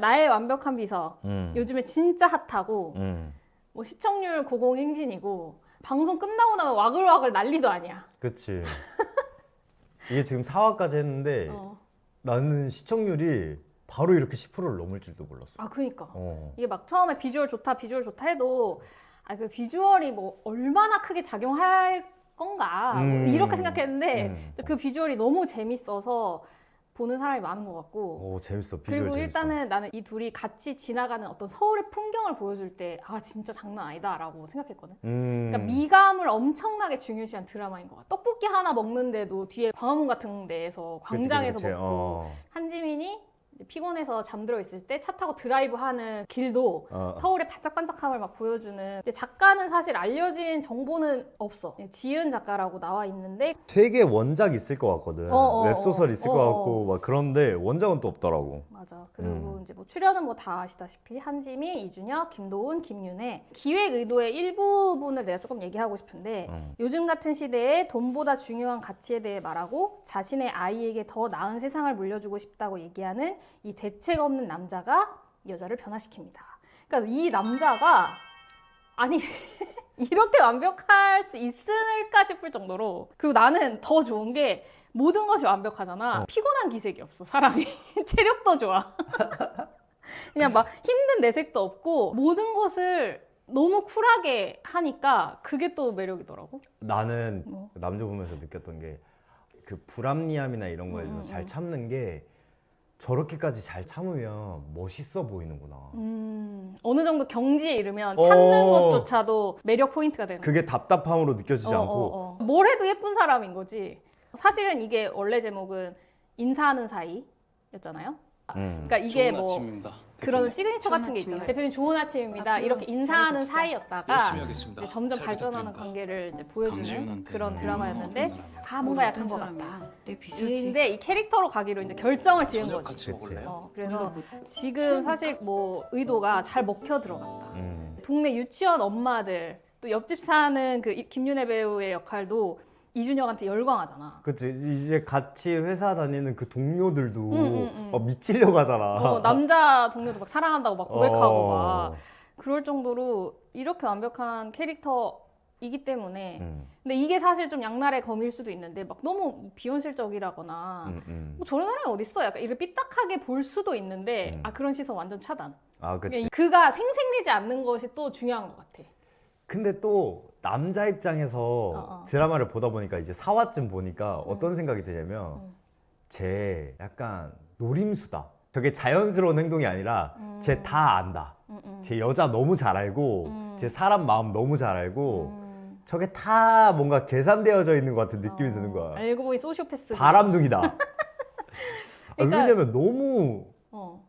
나의 완벽한 비서. 음. 요즘에 진짜 핫하고 음. 뭐 시청률 고공 행진이고 방송 끝나고 나면 와글와글 난리도 아니야. 그치. 이게 지금 4화까지 했는데 어. 나는 시청률이 바로 이렇게 10%를 넘을 줄도 몰랐어. 아 그니까 어. 이게 막 처음에 비주얼 좋다 비주얼 좋다 해도 아 그 비주얼이 뭐 얼마나 크게 작용할 건가 뭐 음. 이렇게 생각했는데 음. 그 비주얼이 너무 재밌어서 보는 사람이 많은 것 같고 오 재밌어. 비주얼 그리고 재밌어. 일단은 나는 이 둘이 같이 지나가는 어떤 서울의 풍경을 보여줄 때 아 진짜 장난 아니다라고 생각했거든. 음. 그러니까 미감을 엄청나게 중요시한 드라마인 것 같아. 떡볶이 하나 먹는데도 뒤에 광화문 같은 데에서 그치, 그치, 광장에서 그치. 먹고 어. 한지민이 피곤해서 잠들어 있을 때 차 타고 드라이브 하는 길도 어. 서울의 반짝반짝함을 막 보여주는 이제 작가는 사실 알려진 정보는 없어. 지은 작가라고 나와 있는데 되게 원작 있을 것 같거든. 어, 어, 웹소설 있을 어, 것 어. 같고 막 그런데 원작은 또 없더라고. 맞아. 그리고 음. 이제 뭐 출연은 뭐 다 아시다시피 한지민, 이준혁, 김도훈, 김윤혜 기획 의도의 일부분을 내가 조금 얘기하고 싶은데 어. 요즘 같은 시대에 돈보다 중요한 가치에 대해 말하고 자신의 아이에게 더 나은 세상을 물려주고 싶다고 얘기하는 이 대책 없는 남자가 여자를 변화시킵니다. 그러니까 이 남자가 아니 이렇게 완벽할 수 있을까 싶을 정도로 그리고 나는 더 좋은 게 모든 것이 완벽하잖아. 어. 피곤한 기색이 없어 사람이 체력도 좋아. 그냥 막 힘든 내색도 없고 모든 것을 너무 쿨하게 하니까 그게 또 매력이더라고. 나는 뭐. 남자 보면서 느꼈던 게 그 불합리함이나 이런 거에 대해서 음, 잘 음. 참는 게 저렇게까지 잘 참으면 멋있어 보이는구나. 음, 어느 정도 경지에 이르면 참는 어. 것조차도 매력 포인트가 되는 그게 답답함으로 느껴지지 어, 않고 어, 어. 뭘 해도 예쁜 사람인 거지. 사실은 이게 원래 제목은 인사하는 사이였잖아요. 음. 그러니까 이게 좋은 뭐 아침입니다. 그런 대표님. 시그니처 좋은 같은 게 있잖아요. 아침이에요. 대표님 좋은 아침입니다. 앞으로 이렇게 인사하는 잘. 사이였다가 하겠습니다. 이제 점점 잘 발전하는 부탁드립니다. 관계를 이제 보여주는 그런 음, 드라마였는데 어떤 사람이야? 아 뭔가 약한 것 같다. 사람이야? 내 비서지. 근데 이 캐릭터로 가기로 이제 결정을 지은 저녁 거지. 같이 그치. 먹을래요? 어, 우리가 그래서 뭐 지금 사실 뭐 의도가 잘 먹혀 들어갔다. 음. 동네 유치원 엄마들 또 옆집 사는 그 이- 김윤혜 배우의 역할도 이준혁한테 열광하잖아. 그치 이제 같이 회사 다니는 그 동료들도 음, 음, 음. 막 미치려고 하잖아. 어, 남자 동료도 막 사랑한다고 막 고백하고 어. 막 그럴 정도로 이렇게 완벽한 캐릭터이기 때문에 음, 근데 이게 사실 좀 양날의 검일 수도 있는데 막 너무 비현실적이라거나 음, 음. 뭐 저런 사람이 어딨어? 약간 이렇게 삐딱하게 볼 수도 있는데 음. 아 그런 시선 완전 차단. 아 그치. 그러니까 그가 생색내지 않는 것이 또 중요한 것 같아. 근데 또 남자 입장에서 어. 드라마를 보다 보니까 이제 4화쯤 보니까 어떤 생각이 드냐면 음. 쟤 약간 노림수다. 저게 자연스러운 행동이 아니라 쟤다 안다. 음, 음. 쟤 여자 너무 잘 알고 음. 쟤 사람 마음 너무 잘 알고 음. 저게 다 뭔가 계산되어져 있는 것 같은 느낌이 어, 드는 거야. 알고 보니 소시오패스. 바람둥이다. 아, 그러니까- 왜냐면 너무 어.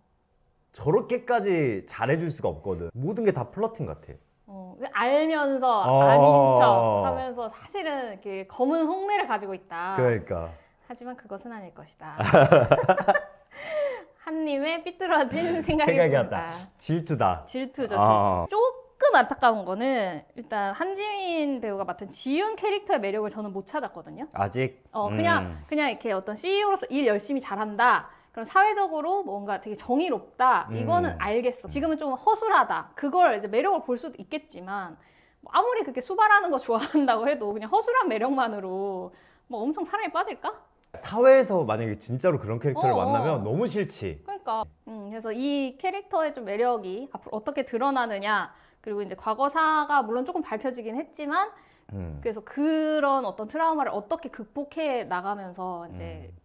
저렇게까지 잘해줄 수가 없거든. 모든 게 다 플러팅 같아. 어, 알면서 어. 아닌 척 하면서 사실은 이렇게 검은 속내를 가지고 있다. 그러니까. 하지만 그것은 아닐 것이다. 한님의 삐뚤어진 생각이, 생각이 든다. 왔다. 질투다. 질투죠, 질투. 아. 조금 안타까운 거는 일단 한지민 배우가 맡은 지윤 캐릭터의 매력을 저는 못 찾았거든요. 아직. 어, 그냥 음. 그냥 이렇게 어떤 CEO로서 일 열심히 잘한다. 그럼 사회적으로 뭔가 되게 정의롭다. 이거는 음. 알겠어. 지금은 좀 허술하다. 그걸 이제 매력을 볼 수도 있겠지만 뭐 아무리 그렇게 수발하는 거 좋아한다고 해도 그냥 허술한 매력만으로 뭐 엄청 사랑에 빠질까? 사회에서 만약에 진짜로 그런 캐릭터를 어, 어. 만나면 너무 싫지. 그러니까 음, 그래서 이 캐릭터의 좀 매력이 앞으로 어떻게 드러나느냐 그리고 이제 과거사가 물론 조금 밝혀지긴 했지만 음. 그래서 그런 어떤 트라우마를 어떻게 극복해 나가면서 이제 음.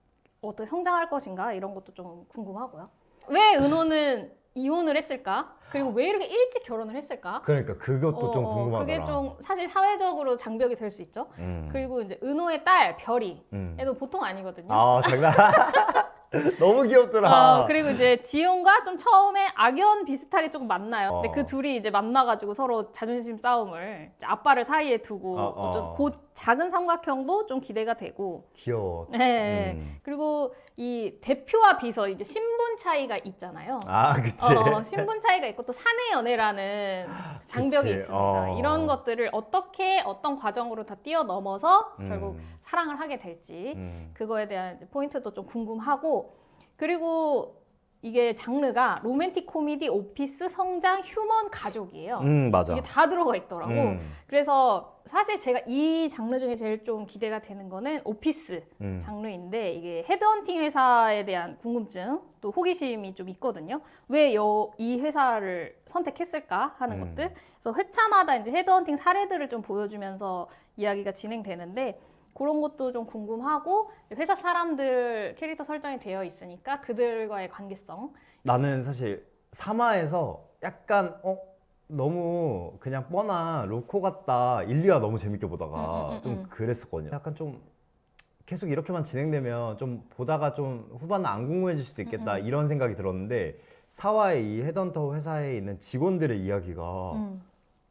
어떻게 성장할 것인가 이런 것도 좀 궁금하고요. 왜 은호는 이혼을 했을까? 그리고 왜 이렇게 일찍 결혼을 했을까? 그러니까 그것도 좀 어, 어, 궁금하더라. 그게 좀 사실 사회적으로 장벽이 될 수 있죠. 음. 그리고 이제 은호의 딸 별이 음. 얘도 보통 아니거든요. 아 장난. 너무 귀엽더라. 어, 그리고 이제 지용과 좀 처음에 악연 비슷하게 조금 만나요. 근데 어. 그 둘이 이제 만나가지고 서로 자존심 싸움을 이제 아빠를 사이에 두고 어, 어. 그 작은 삼각형도 좀 기대가 되고. 귀여워. 네. 음. 그리고 이 대표와 비서 이제 신분 차이가 있잖아요. 아 그치. 어, 신분 차이가 있고 또 사내 연애라는 장벽이 그치. 있습니다. 어. 이런 것들을 어떻게 어떤 과정으로 다 뛰어넘어서 음. 결국 사랑을 하게 될지 음. 그거에 대한 이제 포인트도 좀 궁금하고 그리고 이게 장르가 로맨틱 코미디, 오피스, 성장, 휴먼, 가족이에요. 음 맞아. 이게 다 들어가 있더라고. 음, 그래서 사실 제가 이 장르 중에 제일 좀 기대가 되는 거는 오피스 음. 장르인데 이게 헤드헌팅 회사에 대한 궁금증 또 호기심이 좀 있거든요. 왜 이 회사를 선택했을까 하는 음. 것들. 그래서 회차마다 이제 헤드헌팅 사례들을 좀 보여주면서 이야기가 진행되는데 그런 것도 좀 궁금하고 회사 사람들 캐릭터 설정이 되어 있으니까 그들과의 관계성 나는 사실 3화에서 약간 어 너무 그냥 뻔한 로코 같다 1, 2화 너무 재밌게 보다가 음, 음, 음, 좀 음. 그랬었거든요. 약간 좀 계속 이렇게만 진행되면 좀 보다가 좀 후반은 안 궁금해질 수도 있겠다 음, 음. 이런 생각이 들었는데 4화의 이 헤드헌터 회사에 있는 직원들의 이야기가 음.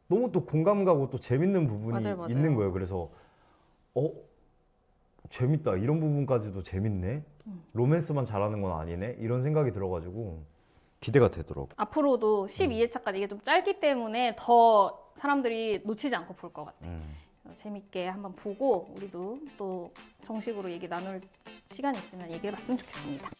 너무 또 공감 가고 또 재밌는 부분이 맞아요, 맞아요. 있는 거예요. 그래서 어 재밌다 이런 부분까지도 재밌네. 음. 로맨스만 잘하는 건 아니네 이런 생각이 들어가지고 기대가 되더라고. 앞으로도 12회차까지 이게 좀 짧기 때문에 더 사람들이 놓치지 않고 볼 것 같아요. 음. 재밌게 한번 보고 우리도 또 정식으로 얘기 나눌 시간 있으면 얘기해 봤으면 좋겠습니다.